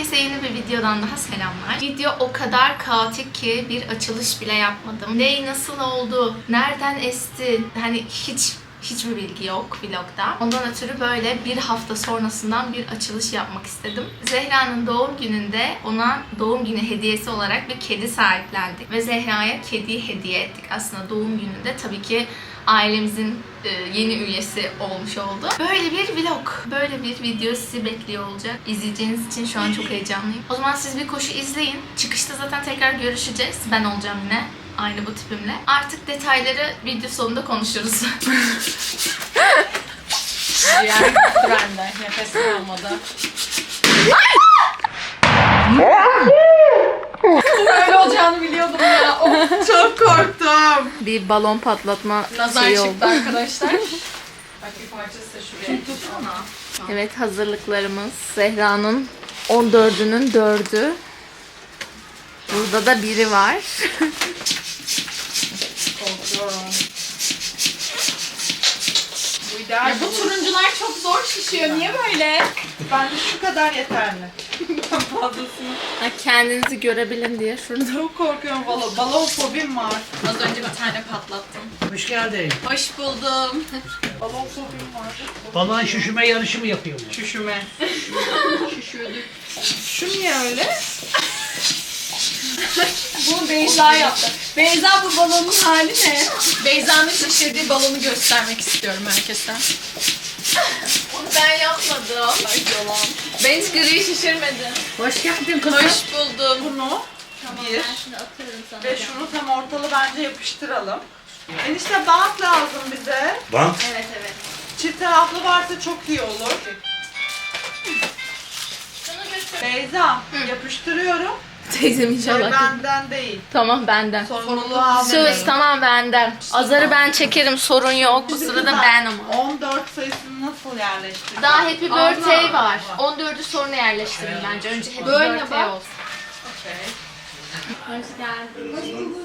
Herkese yeni bir videodan daha selamlar. Video o kadar kaotik ki bir açılış bile yapmadım. Ney nasıl oldu, nereden esti, hani hiç hiçbir bilgi yok vlogda. Ondan ötürü böyle bir hafta sonrasından bir açılış yapmak istedim. Zehra'nın doğum gününde ona doğum günü hediyesi olarak bir kedi sahiplendik. Ve Zehra'ya kedi hediye ettik. Aslında doğum gününde tabii ki ailemizin e, yeni üyesi olmuş oldu. Böyle bir vlog, böyle bir video sizi bekliyor olacak. İzleyeceğiniz için şu an çok heyecanlıyım. O zaman siz bir koşu izleyin. Çıkışta zaten tekrar görüşeceğiz. Ben olacağım yine. Aynı bu tipimle. Artık detayları video sonunda konuşuruz. Diğer trende nefes almadı. Böyle olacağını biliyordum ya. Of, Çok korktum. bir balon patlatma nazar şeyi çıktı oldu. arkadaşlar. Bak bir parçası da şuraya. Tutsana. Evet hazırlıklarımız. Zehra'nın 14'ünün 4'ü. Burada da biri var. Korkuyorum. Bu ideal. Ya bu turuncular çok zor şişiyor. Niye böyle? Bence şu kadar yeterli. Fazlasını. Ha, kendinizi görebilin diye şurada. Çok korkuyorum balo. Balon fobim var. Az önce bir tane patlattım. Hoş geldin. Hoş buldum. Balon fobim var. Balon şişirme yarışı mı yapıyorlar? Şüşüme. Şişiyorduk. Şu niye öyle? Bunu Beyza yaptı. Beyza bu balonun hali ne? Beyza'nın şişirdiği balonu göstermek istiyorum herkese. Onu ben yapmadım. Ay yalan. Ben hiç gri şişirmedim. Hoş geldin kızım. Hoş buldum. Bunu bir. Şimdi atıyorum sana. Ve şunu tam ortalı bence yapıştıralım. Enişte bant lazım bize. Bant. Evet evet. Çift taraflı varsa çok iyi olur. Şunu götür. Beyza yapıştırıyorum. Teyzem inşallah. benden değil. Tamam benden. Sorumluluğu almayın. Söz tamam benden. Azarı ben çekerim sorun yok. Bu sırada ben ama. 14 sayısını nasıl yerleştireceğim? Daha Happy Birthday var. 14'ü sonra yerleştirin bence. Önce Happy Böyle Birthday bak. olsun. Hoş geldin.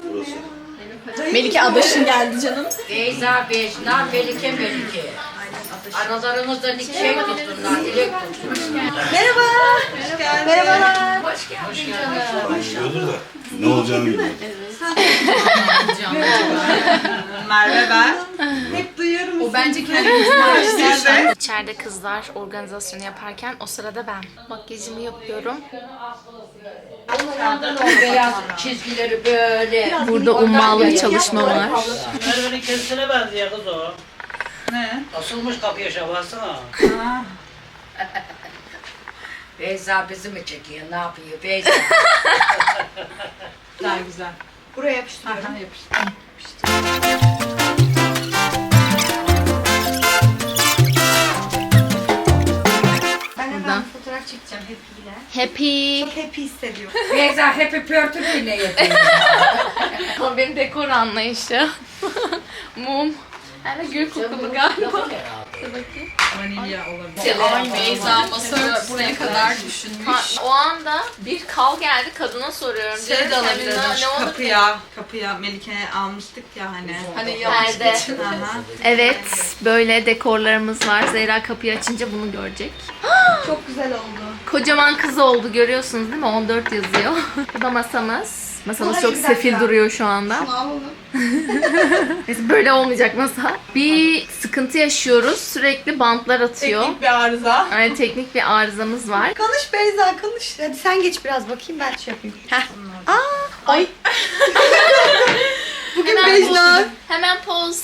Burası. Melike adaşın geldi canım. Beyza Beyzler, Melike Melike. Aralarımızda nikah tutsunlar, dilek tutsunlar. Merhabalar. Biliyordur da ne olacağını bilmiyor. Merve ben. Hep duyuyorum. O bence kendini. İçeride kızlar organizasyonu yaparken o sırada ben makyajımı yapıyorum. Beyaz çizgileri böyle. Burada ummalı çalışma var. Merve'nin kendisine benziyor kız o. Ne? Asılmış kapıya şabasına. Ha. Beyza bizi mi çekiyor, ne yapıyor Beyza? Güzel güzel. Buraya yapıştırıyorum. Aha yapıştır. Hemen fotoğraf çekeceğim hepsiyle. Happy. Çok happy hissediyorum. Beyza happy birthday bile yapıyor. O benim dekor anlayışı. Mum. Hala gül kokulu galiba. Dur bakayım. Vanilya olabilir. Ay Beyza masa buraya kadar düşünmüş. Ha, o anda bir kal geldi kadına soruyorum. Şey de ki, alabilirdim. "Ne- ne Şu olur?" kapıya, kapıya Melike'ye almıştık ya hani. Hani Perde. Evet, böyle dekorlarımız var. Zehra kapıyı açınca bunu görecek. Çok güzel oldu. Kocaman kız oldu görüyorsunuz değil mi? 14 yazıyor. Bu da masamız. Masamız çok sefil duruyor şu anda. Neyse, böyle olmayacak masa. Bir sıkıntı yaşıyoruz. Sürekli bantlar atıyor. Teknik bir arıza. Yani teknik bir arızamız var. Konuş Beyza konuş. Hadi sen geç biraz bakayım ben şey yapayım. Aa, Ay. bugün Hemen Beyza. poz. Hemen poz.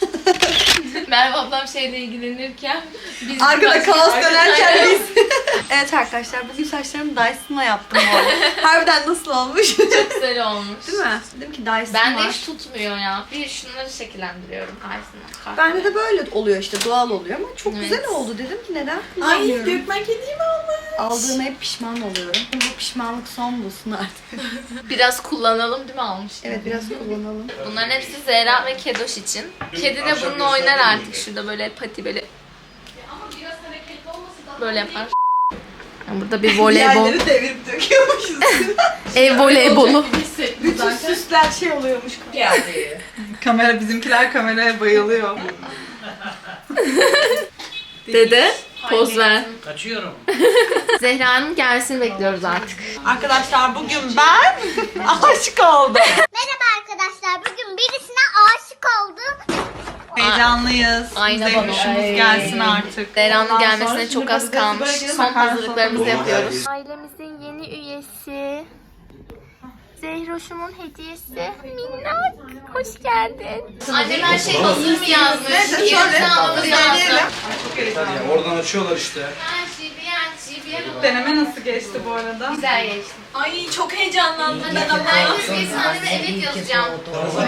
Merve ablam şeyle ilgilenirken biz Arkada kaos dönerken biz. evet arkadaşlar bugün saçlarımı Dyson'la yaptım bu arada. Harbiden nasıl olmuş? Çok güzel olmuş. Değil mi? Dedim ki Dyson Ben de var. hiç tutmuyor ya. Bir şunları şekillendiriyorum. Aysin'den. Bende de böyle oluyor işte doğal oluyor ama çok Evet. güzel oldu dedim ki neden Ay kullanmıyorum. Gökmen kediyi mi almış? Aldığıma hep pişman oluyorum. Bu pişmanlık son bulsun artık. Biraz kullanalım değil mi almış? Evet biraz kullanalım. Bunların hepsi Zehra ve Kedoş için. Kedi de bununla oynar artık şurada böyle pati böyle. Böyle yapar. Yani Burada bir voleybol. Yerleri devirip döküyormuşuz. Ev voleybolu. Bütün süsler şey oluyormuş. Geldi. Kamera bizimkiler kameraya bayılıyor. Dede. Poz ver. Kaçıyorum. Zehra'nın gelsin bekliyoruz artık. Arkadaşlar bugün ben aşık oldum. Merhaba arkadaşlar. Bugün birisine aşık oldum. Heyecanlıyız. Ayna Zehruş'umuz bana. gelsin artık. Ondan gelmesine sonra çok şimdi az böyle kalmış. Son makarna hazırlıklarımızı yapıyoruz. Ailemizin yeni üyesi. Zehroş'umun hediyesi. Minnak. Hoş geldin. Annem her şey hazır mı yazmış? Neyse Bir şöyle. Çok heyecanlıyım. Oradan açıyorlar işte. Her şey bir yer, şey bir yer. Deneme nasıl geçti bu arada? Güzel geçti. Ay çok heyecanlandım ben ama. Herkes geçsin anneme evet yazacağım.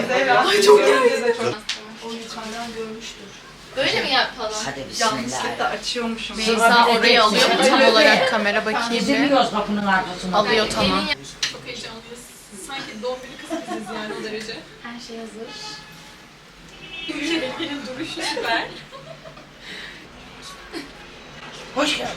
Zehra. Ay çok de çok Böyle mi yapalım? Hadi bismillah. yanlışlıkla açıyormuşum. Beyza oraya alıyor mu tam olarak kamera bakayım bir. Gezemiyoruz kapının arkasında. Alıyor tamam. Çok heyecanlıyız. Sanki doğum günü biziz yani o derece. Her şey hazır. Ülkenin duruşu süper. Hoş geldin.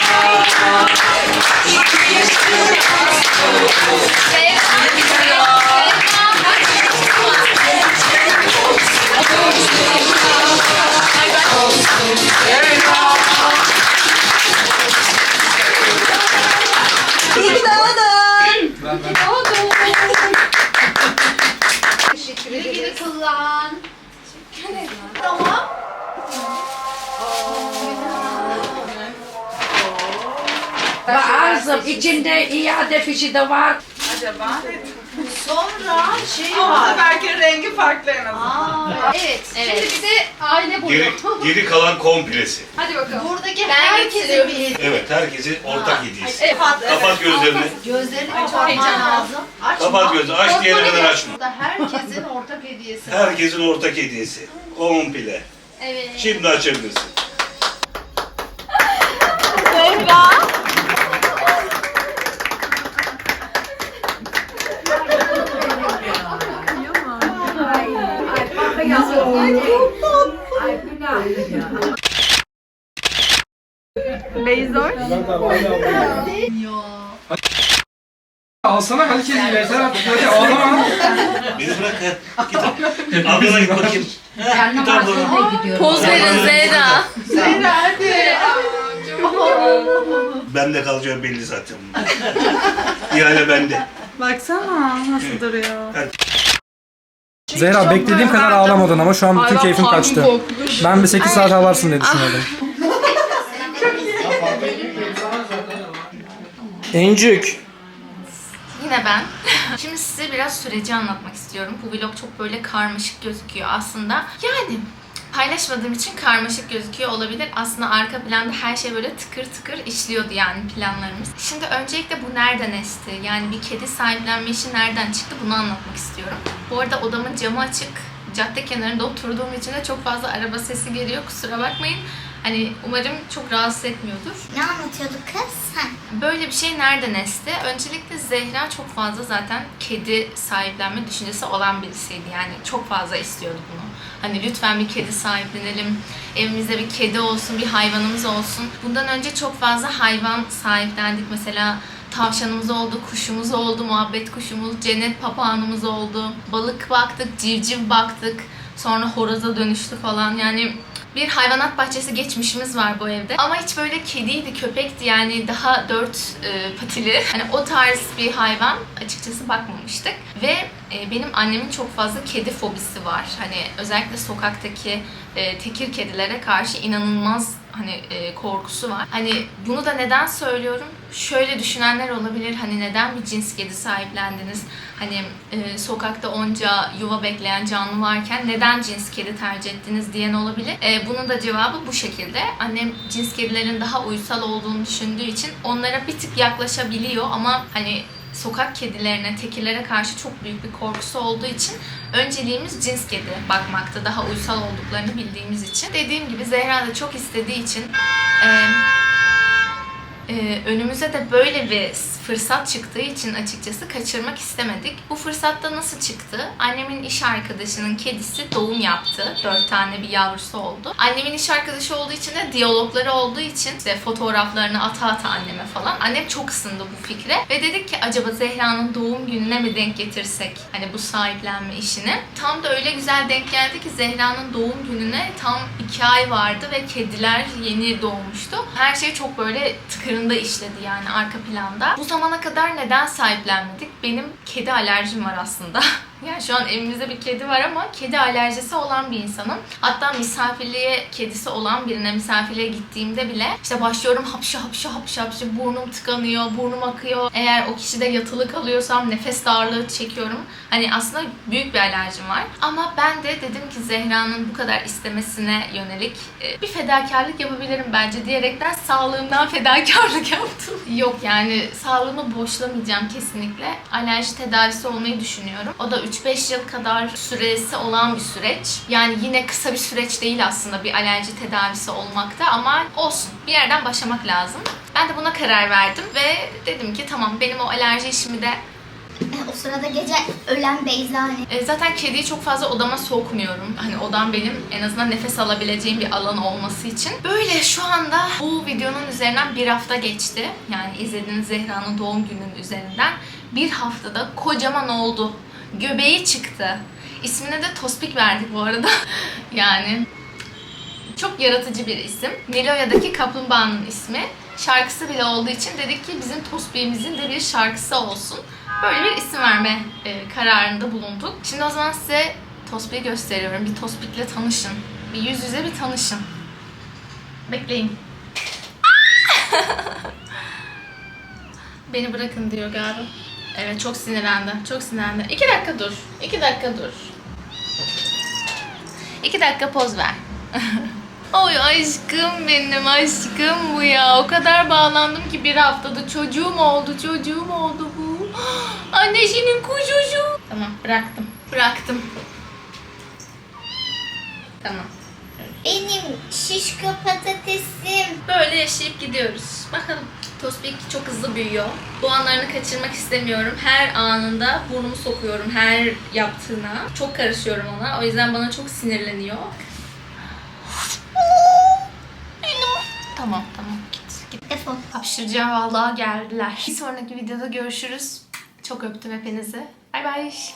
Arzım içinde iade fişi de var. Acaba? Sonra şey Ama belki rengi farklı en azından. Evet. Evet. Şimdi bir de aile boyu. Geri, geri kalan komplesi. Hadi bakalım. Buradaki herkese bir Evet herkesin ortak hediyesi. Kapat, Kapat gözlerini. Gözlerini kapatman lazım. Açma. Kapat gözünü. Aç diyene kadar açma. Bu da herkesin ortak hediyesi. Herkesin ortak hediyesi. Komple. Evet. Şimdi açabilirsin. Alsana hadi kedi yeter artık hadi ağlama. Beni bırak ha. Git. Ablana git bakayım. Mahzene gidiyorum. Poz verin Zehra. Ben de kalacağım belli zaten. İhale bende. Baksana nasıl duruyor. Zehra beklediğim kadar ağlamadın ama şu an bütün keyfim kaçtı. Ben bir 8 saat ağlarsın diye düşünüyordum. Encük. Yine ben. Şimdi size biraz süreci anlatmak istiyorum. Bu vlog çok böyle karmaşık gözüküyor aslında. Yani paylaşmadığım için karmaşık gözüküyor olabilir. Aslında arka planda her şey böyle tıkır tıkır işliyordu yani planlarımız. Şimdi öncelikle bu nereden esti? Yani bir kedi sahiplenme işi nereden çıktı bunu anlatmak istiyorum. Bu arada odamın camı açık. Cadde kenarında oturduğum için de çok fazla araba sesi geliyor. Kusura bakmayın. Hani umarım çok rahatsız etmiyordur. Ne anlatıyorduk kız? Böyle bir şey nereden esti? Öncelikle Zehra çok fazla zaten kedi sahiplenme düşüncesi olan birisiydi. Yani çok fazla istiyordu bunu. Hani lütfen bir kedi sahiplenelim, evimizde bir kedi olsun, bir hayvanımız olsun. Bundan önce çok fazla hayvan sahiplendik. Mesela tavşanımız oldu, kuşumuz oldu, muhabbet kuşumuz, cennet papağanımız oldu. Balık baktık, civciv baktık. Sonra horoza dönüştü falan. Yani bir hayvanat bahçesi geçmişimiz var bu evde. Ama hiç böyle kediydi, köpekti yani daha dört e, patili. Hani o tarz bir hayvan açıkçası bakmamıştık. Ve e, benim annemin çok fazla kedi fobisi var. Hani özellikle sokaktaki e, tekir kedilere karşı inanılmaz hani e, korkusu var. Hani bunu da neden söylüyorum? Şöyle düşünenler olabilir. Hani neden bir cins kedi sahiplendiniz? Hani e, sokakta onca yuva bekleyen canlı varken neden cins kedi tercih ettiniz diyen olabilir. E, bunun da cevabı bu şekilde. Annem cins kedilerin daha uysal olduğunu düşündüğü için onlara bir tık yaklaşabiliyor ama hani sokak kedilerine, tekirlere karşı çok büyük bir korkusu olduğu için önceliğimiz cins kedi bakmakta. Daha uysal olduklarını bildiğimiz için. Dediğim gibi Zehra da çok istediği için e, e, önümüze de böyle bir fırsat çıktığı için açıkçası kaçırmak istemedik. Bu fırsatta nasıl çıktı? Annemin iş arkadaşının kedisi doğum yaptı. Dört tane bir yavrusu oldu. Annemin iş arkadaşı olduğu için de diyalogları olduğu için işte fotoğraflarını ata ata anneme falan. Annem çok ısındı bu fikre ve dedik ki acaba Zehra'nın doğum gününe mi denk getirsek hani bu sahiplenme işini. Tam da öyle güzel denk geldi ki Zehra'nın doğum gününe tam iki ay vardı ve kediler yeni doğmuştu. Her şey çok böyle tıkırında işledi yani arka planda. Bu zamana kadar neden sahiplenmedik? Benim kedi alerjim var aslında. Yani şu an evimizde bir kedi var ama kedi alerjisi olan bir insanım. Hatta misafirliğe kedisi olan birine misafirliğe gittiğimde bile işte başlıyorum hapşı hapşı hapşı hapşı burnum tıkanıyor, burnum akıyor. Eğer o kişide yatılı kalıyorsam nefes darlığı çekiyorum. Hani aslında büyük bir alerjim var. Ama ben de dedim ki Zehra'nın bu kadar istemesine yönelik e, bir fedakarlık yapabilirim bence diyerekten sağlığımdan fedakarlık yaptım. Yok yani sağlığımı boşlamayacağım kesinlikle. Alerji tedavisi olmayı düşünüyorum. O da 3-5 yıl kadar süresi olan bir süreç. Yani yine kısa bir süreç değil aslında bir alerji tedavisi olmakta ama olsun. Bir yerden başlamak lazım. Ben de buna karar verdim ve dedim ki tamam benim o alerji işimi de O sırada gece ölen Beyza hani. e, zaten kediyi çok fazla odama sokmuyorum. Hani odam benim en azından nefes alabileceğim bir alan olması için. Böyle şu anda bu videonun üzerinden bir hafta geçti. Yani izlediğiniz Zehra'nın doğum gününün üzerinden. Bir haftada kocaman oldu. Göbeği çıktı. İsmine de Tospik verdik bu arada. yani çok yaratıcı bir isim. Niloya'daki kaplumbağanın ismi. Şarkısı bile olduğu için dedik ki bizim Tospik'imizin de bir şarkısı olsun. Böyle bir isim verme e, kararında bulunduk. Şimdi o zaman size Tospik'i gösteriyorum. Bir Tospik'le tanışın. Bir yüz yüze bir tanışın. Bekleyin. Beni bırakın diyor galiba. Evet çok sinirlendi. Çok sinirlendi. İki dakika dur. İki dakika dur. İki dakika poz ver. Oy aşkım benim aşkım bu ya. O kadar bağlandım ki bir haftada çocuğum oldu, çocuğum oldu bu. Annesinin kuzucu. Tamam bıraktım. Bıraktım. Tamam. Benim şişko patatesim. Böyle yaşayıp gidiyoruz. Bakalım. Tospik çok hızlı büyüyor. Bu anlarını kaçırmak istemiyorum. Her anında burnumu sokuyorum her yaptığına. Çok karışıyorum ona. O yüzden bana çok sinirleniyor. Tamam tamam git git. Defol. Hapşıracağım vallahi geldiler. Bir sonraki videoda görüşürüz. Çok öptüm hepinizi. Bay bay.